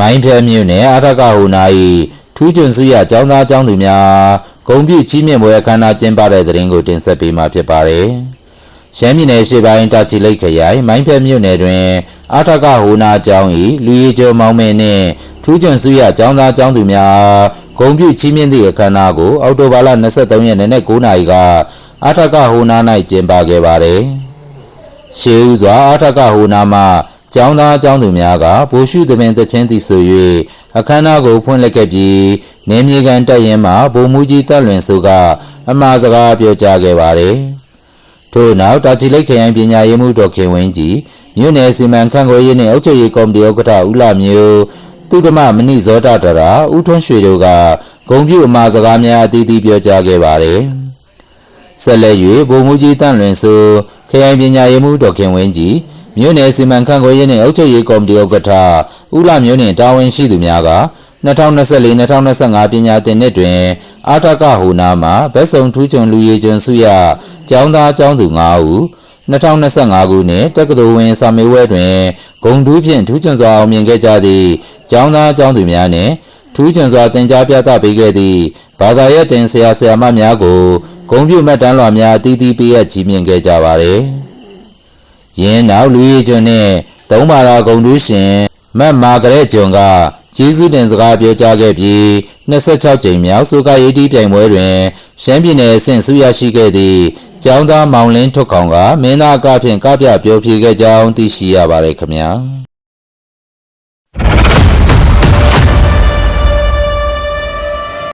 မိုင်းဖျက်မြို့နယ်အထက်ကဟူနာ၏ထူးချွန်စုရကျောင်းသားကျောင်းသူများဂုံပြည့်ကြီးမြင့်ပွဲအခမ်းအနားကျင်းပတဲ့သတင်းကိုတင်ဆက်ပေးမှာဖြစ်ပါတယ်။ရှမ်းပြည်နယ်ရှေ့ပိုင်းတာချီလိတ်ခရိုင်မိုင်းဖျက်မြို့နယ်တွင်အထက်ကဟူနာကျောင်း၏လူရီကျော်မောင်မဲနှင့်ထူးချွန်စုရကျောင်းသားကျောင်းသူများဂုံပြည့်ကြီးမြင့်သည့်အခမ်းအနားကိုအောက်တိုဘာလ23ရက်နေ့9နာရီကအထက်ကဟူနာ၌ကျင်းပခဲ့ပါတယ်။ရှေးဦးစွာအထက်ကဟူနာမှာ ကျောင်းသားကျောင်းသူများကဘိုလ်ရှုသမင်တချင်းတည်ဆို၍အခမ်းအနားကိုဖွင့်လှစ်ခဲ့ပြီးနေမြေကန်တက်ရင်မှဘုံမူကြီးတက်လွင်စုကအမှားစကားပြောကြားခဲ့ပါတယ်။ထို့နောက်တာချီလိတ်ခရိုင်ပညာရေးမှူးဒေါက်ခင်ဝင်းကြီးမြို့နယ်စီမံခန့်ခွဲရေးနှင့်အုပ်ချုပ်ရေးကော်မတီဥက္ကဋ္ဌဦးလာမျိုးသူဓမ္မမဏိဇောတတရာဦးထွန်းရွှေတို့ကဂုံပြူအမှားစကားများအသီးသီးပြောကြားခဲ့ပါတယ်။ဆက်လက်၍ဗိုလ်မှူးကြီးတန့်လွင်ဆိုခရိုင်ပညာရေးမှူးဒေါက်ခင်ဝင်းကြီး မြို့နယ်စီမံခန့်ခွဲရေးနှင့်အုပ်ချုပ်ရေးကော်မတီဥက္ကဋ္ဌဦးလာမျိုးနှင့်တာဝန်ရှိသူများက2024-2025ပညာသင်နှစ်တွင် အာထကဟူနာမှဗက်စုံထူးချွန်လူရည်ကျွန်းစုရကျောင်းသားကျောင်းသူ9ဦး2025ခုနှစ်တက္ကသိုလ်ဝင်စာမေးပွဲတွင်ဂုံတူးဖြင့်ထူးချွန်စွာအောင်မြင်ခဲ့ကြသည့်ကျောင်းသားကျောင်းသူများနှင့်ထူးချွန်စွာသင်ကြားပြသပေးခဲ့သည့်ဘာသာရပ်တင်ဆရာဆရာမများကိုဂုံပြုမှတ်တမ်းလွှာများအသီးသီးပေးအပ်ကြီးမြင့်ခဲ့ကြပါသည်။ ယင်းနောက်လူရည်ကျွန်းနှင့်သုံးပါရာဂုံတူးရှင်မတ်မာဂရက်ကျွန်းကကျေးဇူးတင်စကားပြောကြားခဲ့ပြီး26ကြိမ်မြောက်ဆိုကာရေးတီးပြိုင်ပွဲတွင်ရှမ်းပြည်နယ်အဆင့်ဆုရရှိခဲ့သည့်ကျောင်းသားမောင်လင်းထွတ်ခေါင်ကမင်းသားအကဖြင့်ကပြပြောပြခဲ့ကြောင်းသိရှိရပါတယ်ခင်ဗျာ။